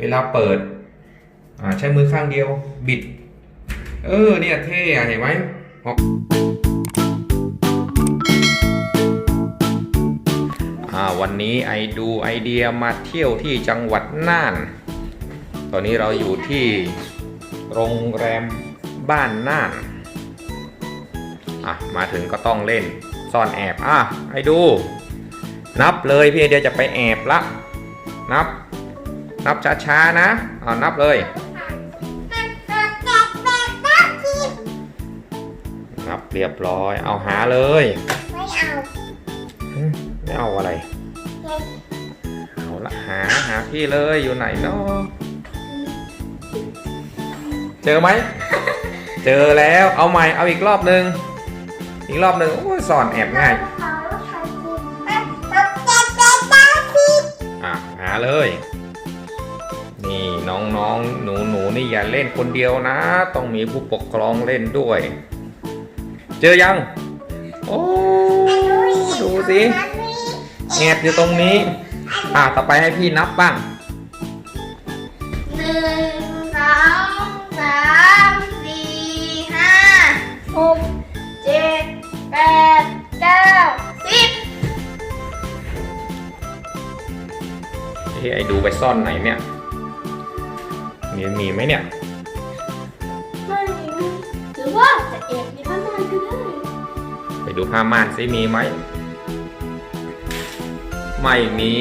เวลาเปิดใช้มือข้างเดียวบิด เออเนี่ยเท่เห็นไหมออกวันนี้ไอดูไอเดียมาเที่ยวที่จังหวัดน่าน ตอนนี้เราอยู่ที่โรงแรมบ้านน่าน อะ มาถึงก็ต้องเล่นซ่อนแอบ อะให้ดู นับเลยพี่ไอเดียจะไปแอบละ นับ นับช้าๆนะเอานับเลย นับเรียบร้อย เอาหาเลย ไม่เอาไม่เอาอะไร เอาละหาหาพี่เลยอยู่ไหนเนาะเจอไหม เจอแล้ว เอาใหม่ เอาอีกรอบหนึ่งอีกรอบหนึ่งโอ้ยสอนแอบง่ายอะหาเลย นี่น้องๆ หนูหนูๆนี่อย่าเล่นคนเดียวนะ ต้องมีผู้ปกครองเล่นด้วย เจอยัง โอ้ดูสิแอบอยู่ตรงนี้ อะต่อไปให้พี่นับบ้างหนึ่งสองสามสี่ห้าหกเจ็ดแปดเก้าสิบเอ้ไอ้ดูไปซ่อนไหนเนี่ย มีมีไหมเนี่ย ไม่มีหรือว่าจะเอกในพม่านก็ได้ไปดูผ้าม่านซิมีไหม ไม่มี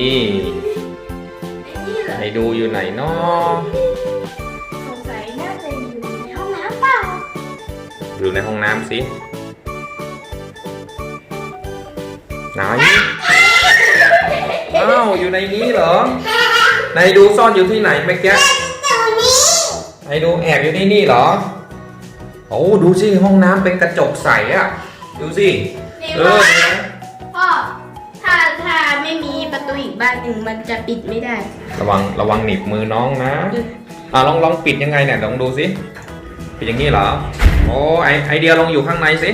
ไอ้นี่เหรอไอ้ดูอยู่ไหนเนาะสงสัยน่าจะอยู่ในห้องน้ำเปล่าอยู่ในห้องน้ำสิไหนอ้าวอยู่ในนี้เหรอ ไหนดูซ่อนอยู่ที่ไหนเมื่อกี้ตัว นี้ไหนดูแอบอยู่ที่นี่เหรอ โอ้ดูสิห้องน้ำเป็นกระจกใสอะดูสินี่เอพ่ออเห็นไหมพ่อถ้าถ้าไม่มีประตูอีกบ้านหนึ่งมันจะปิดไม่ได้ ระวังระวังหนีบมือน้องนะอะลองลองปิดยังไงเนี่ยลองดูสิปิดอย่างนี้เหรอโอ้ไอไอเดียลองอยู่ข้างในสิ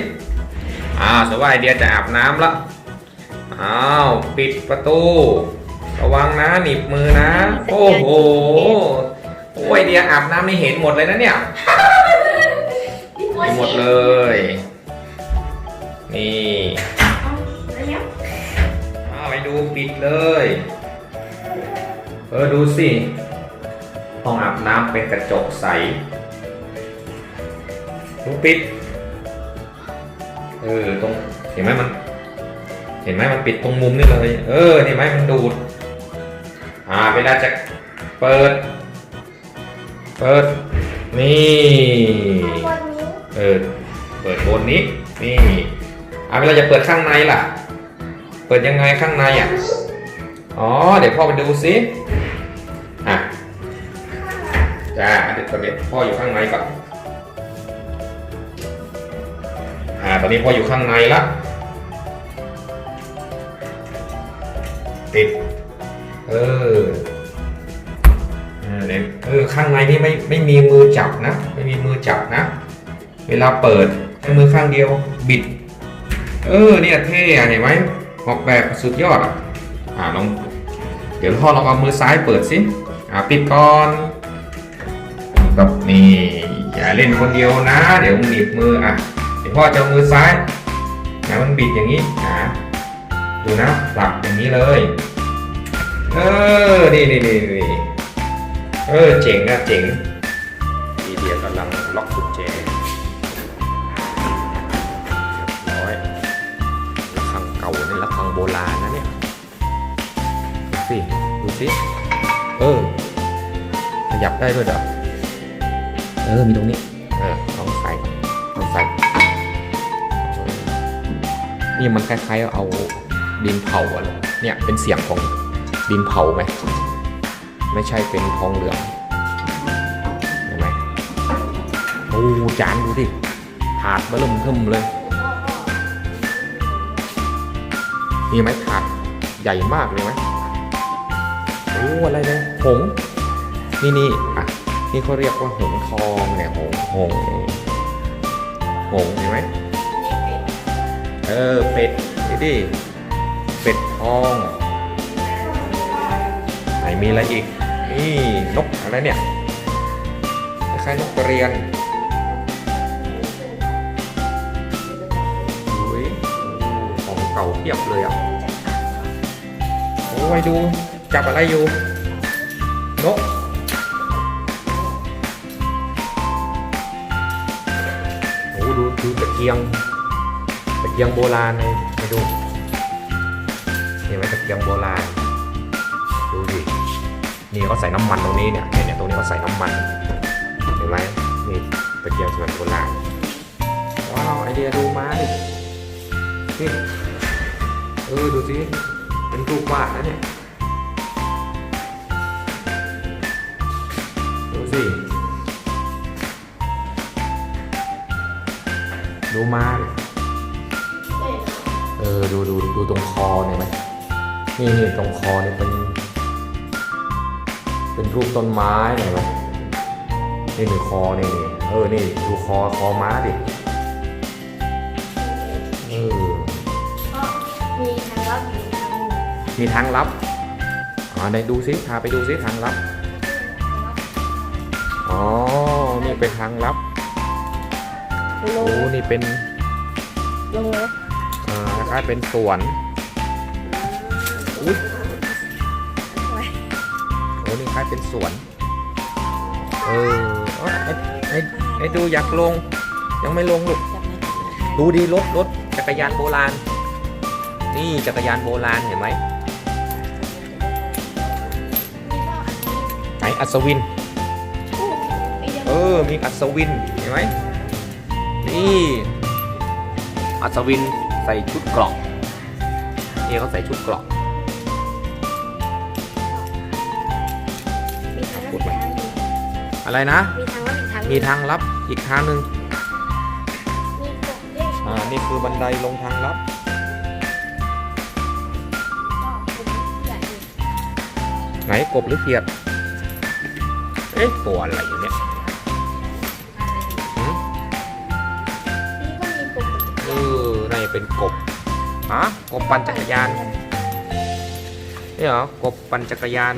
อ่าสมมติว่าไอเดียจะอาบน้ำละอ้าวปิดประตู ระวังนะหนีบมือนะ โอ้โห โอ้ยไอเดียอาบน้ำไม่เห็นหมดเลยนะเนี่ยเห็นหมดเลย นี่อ้าวไปดูปิดเลย เออดูสิ ห้องอาบน้ำเป็นกระจกใส ดูปิด เออตรงเห็นไหมมัน เห็นไหมมันปิดตรงมุมนี่เลย เออเห็นไหมมันดูด อ่าเวลาจะเปิด เปิด นี่วันนี้เออ เปิดบนนี้ นี่อ่าเวลาจะเปิดข้างในล่ะ เปิดยังไงข้างในอะ อ๋อ เดี๋ยวพ่อไปดูซิอะ จ้าเดี๋ยวตอนนี้พ่ออยู่ข้างในก่อน อ่า ตอนนี้พ่ออยู่ข้างในละ ติด เออ เออเดี๋ยวเออข้างในนี่ไม่ไม่มีมือจับนะ ไม่มีมือจับนะ เวลาเปิดใช้มือข้างเดียวบิด เออเนี่ยเท่เห็นไหมออกแบบสุดยอดอะอ่าลองเดี๋ยวพ่อลองเอามือซ้ายเปิดสิอ่าปิดก่อนแบบนี่อย่าเล่นคนเดียวนะ เดี๋ยวมันหนีบมืออะเดี๋ยวพ่อจะเอามือซ้ายนะมันบิดอย่างนี้อ่าดูนะปรับอย่างนี้เลย เออ นี่นี่นี่นี่ เออเจ๋งอะเจ๋งดีเดียกำลังล็อกกุญแจเรียบร้อยระฆังเก่านี่ระฆังโบราณนะเนี่ยดูสิดูสิเออขยับได้ด้วยเหรอเออมีตรงนี้เออลองใส่ลองใส่นี่มันคล้ายๆเอาดินเผาอะเนี่ยเป็นเสียงของดินเผาไหม ไม่ใช่เป็นทองเหลืองเห็นไหมโอ้จานดูดิถาดเบลุ่มเทิมเลยนี่ไหมถาดใหญ่มากเลยไหมโอ้อะไรเนี่ยหงนี่นี่อะนี่เขาเรียกว่าหงทองเนี่ยหงหงหงเห็นไหมเออเป็ดนี่ดิเป็ดทองไหนมีอะไรอีก นี่นกอะไรเนี่ยคล้ายๆนกกระเรียนอุ้ยของเก่าเทียบเลยอะโอ้ยดูจับอะไรอยู่นกโอ้ดูดูตะเกียงตะเกียงโบราณเลยไปดูเห็นไหมตะเกียงโบราณ นี่เขาใส่น้ำมันตรงนี้เนี่ยเนี่ยตรงนี้เขาใส่น้ำมัน เห็นไหมนี่ตะเกียงสมัยโบราณว้าวไอเดียดูมาดินี่เออดูสิเป็นรูปวาดนะเนี่ยดูสิดูมาดิเออดูดูดูตรงคอเนี่ยไหมนี่นี่ตรงคอเนี่ยเป็น เป็นรูปต้นไม้เห็นไหมนี่คือคอนี่นี่เออนี่ดูคอคอม้าดิเออมีทางลับอยู่ทางหนึ่งมีทางลับอ๋อไหนดูซิพาไปดูซิทางลับอ๋อนี่เป็นทางลับลโอ้งนี่เป็นลงเลยอ่าคล้ายๆเป็นสวนอุ้ยโอ้ นี่คล้ายเป็นสวน เออเอ้ยไอ้ไอ้ไอ้ดูอยากลง ยังไม่ลงลูกจับไหมดูดีรถรถจักรยานโบราณ นี่จักรยานโบราณเห็นไหมไหนอัศวิน เออ มีอัศวินเห็นไหมนี่ อัศวินใส่ชุดเกราะนี่เขาใส่ชุดเกราะ อะไรนะมีทางลับอีกทางหนึ่งมีทางลับอีกทางหนึ่งมีกบเด้งอ่านี่คือบันไดลงทางลับ ก็กบใหญ่อยู่ไหนกบหรือเขียด เอ๊ะตัวอะไรอยู่เนี่ยหืมนี่ก็มีกบเออน่าจะเป็นกบฮะกบปั่นจักรยาน นี่เหรอกบปั่นจักรยาน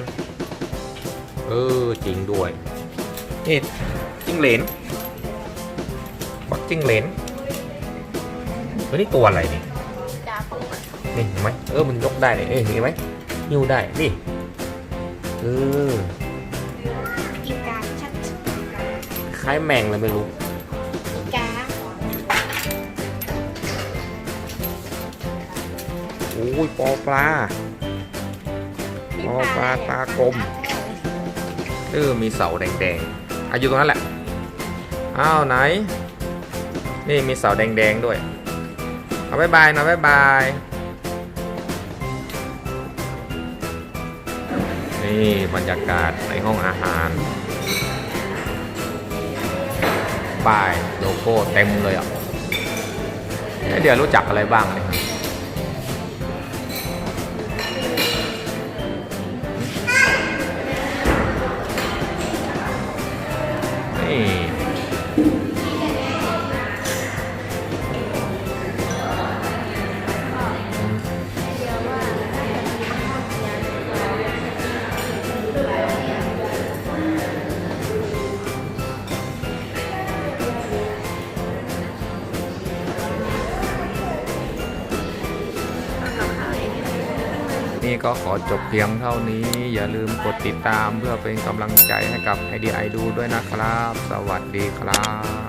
เออจริงด้วย นี่จิ้งเหลนบักจิ้งเหลนเฮ้ยนี่ตัวอะไรนี่นี่เห็นไหมเออมันยกได้เลยเอ้ยเห็นไหมยิ้วได้นี่เอออีกาชัดคล้ายแมงเลยไม่รู้อีกาโอ้ยปอปลาอ๋อปลาตากลมเออมีเสาแดงๆ อายู่ตรงนั้นแหละ อ้าวไหน นี่มีเสาแดงๆด้วย เอาบายบายนะบายบาย นี่บรรยากาศในห้องอาหารป้ายโลโก้เต็มเลยอะเอ๊ะเดี๋ยวรู้จักอะไรบ้างเนี่ย นี่ ก็ขอจบเพียงเท่านี้ อย่าลืมกดติดตามเพื่อเป็นกำลังใจให้กับไอเดียไอดูด้วยนะครับ สวัสดีครับ